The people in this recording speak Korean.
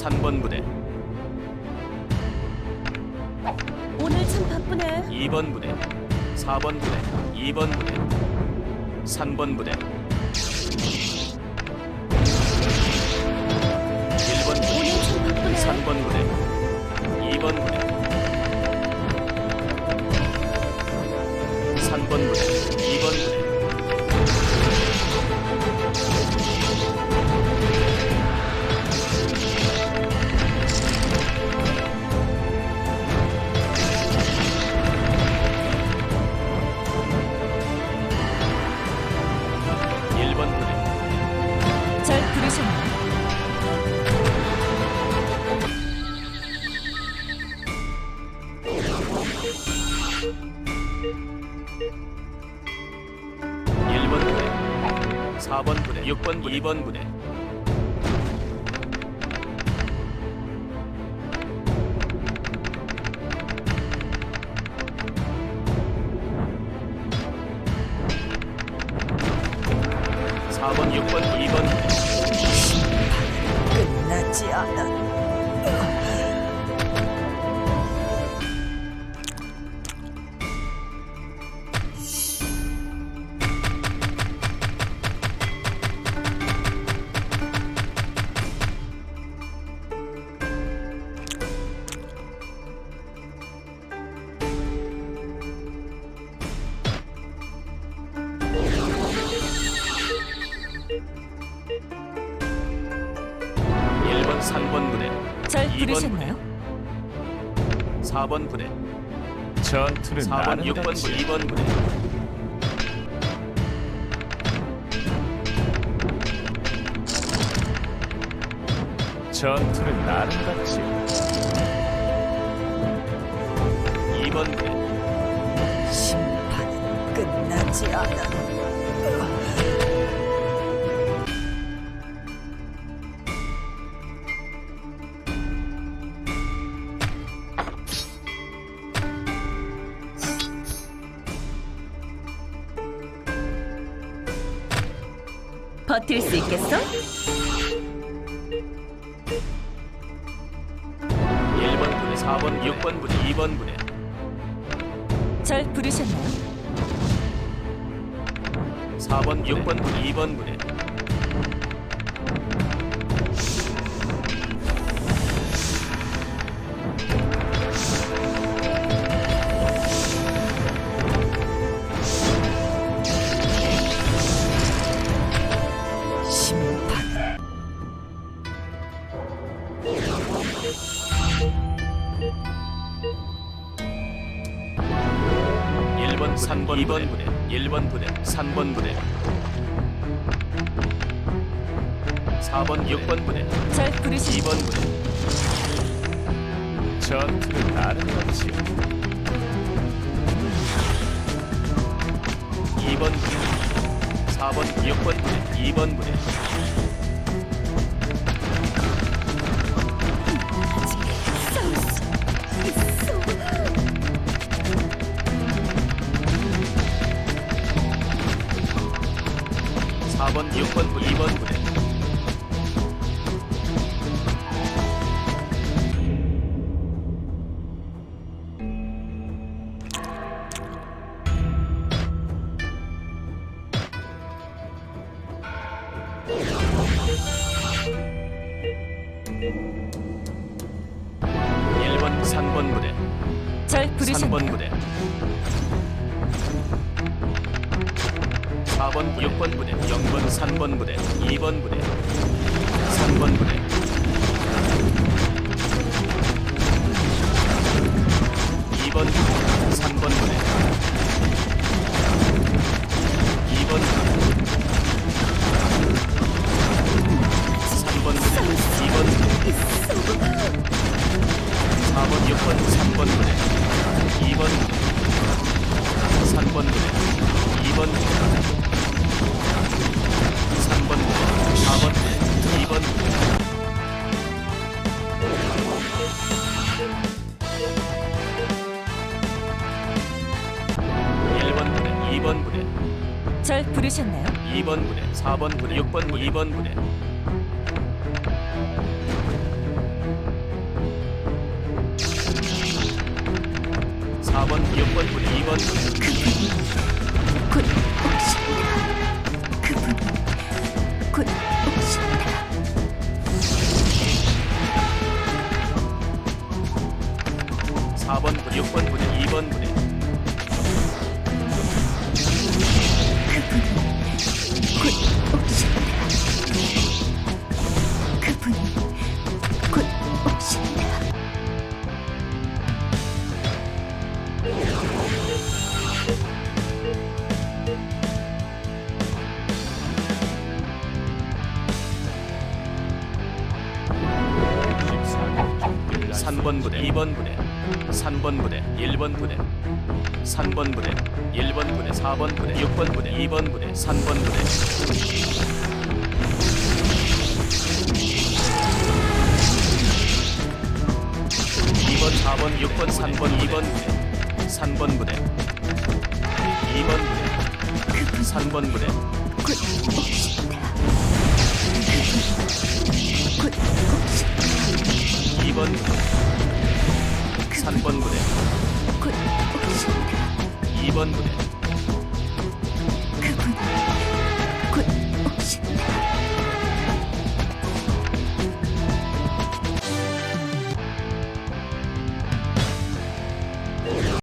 3번 부대 오늘 참 바쁘네. 2번 부대 4번 부대 2번 부대 3번 부대 1번 부대 오늘 참 바쁘네. 3번 부대 일번 부대 절 부르셨나요? 일번 부대 4번 부대 6번 부대 2번 부대 사번 6번, 2번 끝나지 않아. 일번 3번 부대 절 부르셨나요? 4번 부대 전투는 4번, 나는 6번 부대, 같이 2번 부대 전투는 나는 같이. 2번 부대 심판은 끝나지 않아. 버틸 수 있겠어? 1번 부대 4번 6번 부대 2번 부대 절 부르셨나요? 4번 6번 부대 2번 부대 3번 2번 부대 1번 부대 3번 부대 4번 6번 부대 절 부르셨나요? 2번 부대. 전투는 나는 같이 2번 부대 4번 6번 부대 2번 부대 4번 6번 부대 2번 부대 일번 3번 부대 절 3번 부르셨나요? 부대 4번 6번 부대 0번 3번 부대 2번 부대 3번 부대 2번 부대 3번 부대 2번 부대 3번 부대 2번 부대 4번 6번 3번 부대 2번 부대 3번 부대 2번 부대 3번 부대 4번 부대 2번 부대 일번 부대 2번 부대 절 부르셨나요? 2번 부대, 4번 부대, 6번 부대, 2번 부대. 사번 6번 부대, 2번 부대. 곧 6번 부대, 2번 부대. 곧 오신다. 그분 곧 오신다. 삼번 부대, 2번 부대, 3번 부대, 1번 부대, 3번 부대, 1번 부대, 4번 부대, 6번 부대, 2번 부대, 3번 부대. 2번, 4번, 6번, 3번, 2번 부대, 3번 부대, 2번 부대, 3번 부대, 오신다. 2번 부대, 3번 부대, 2번 부대. 그분.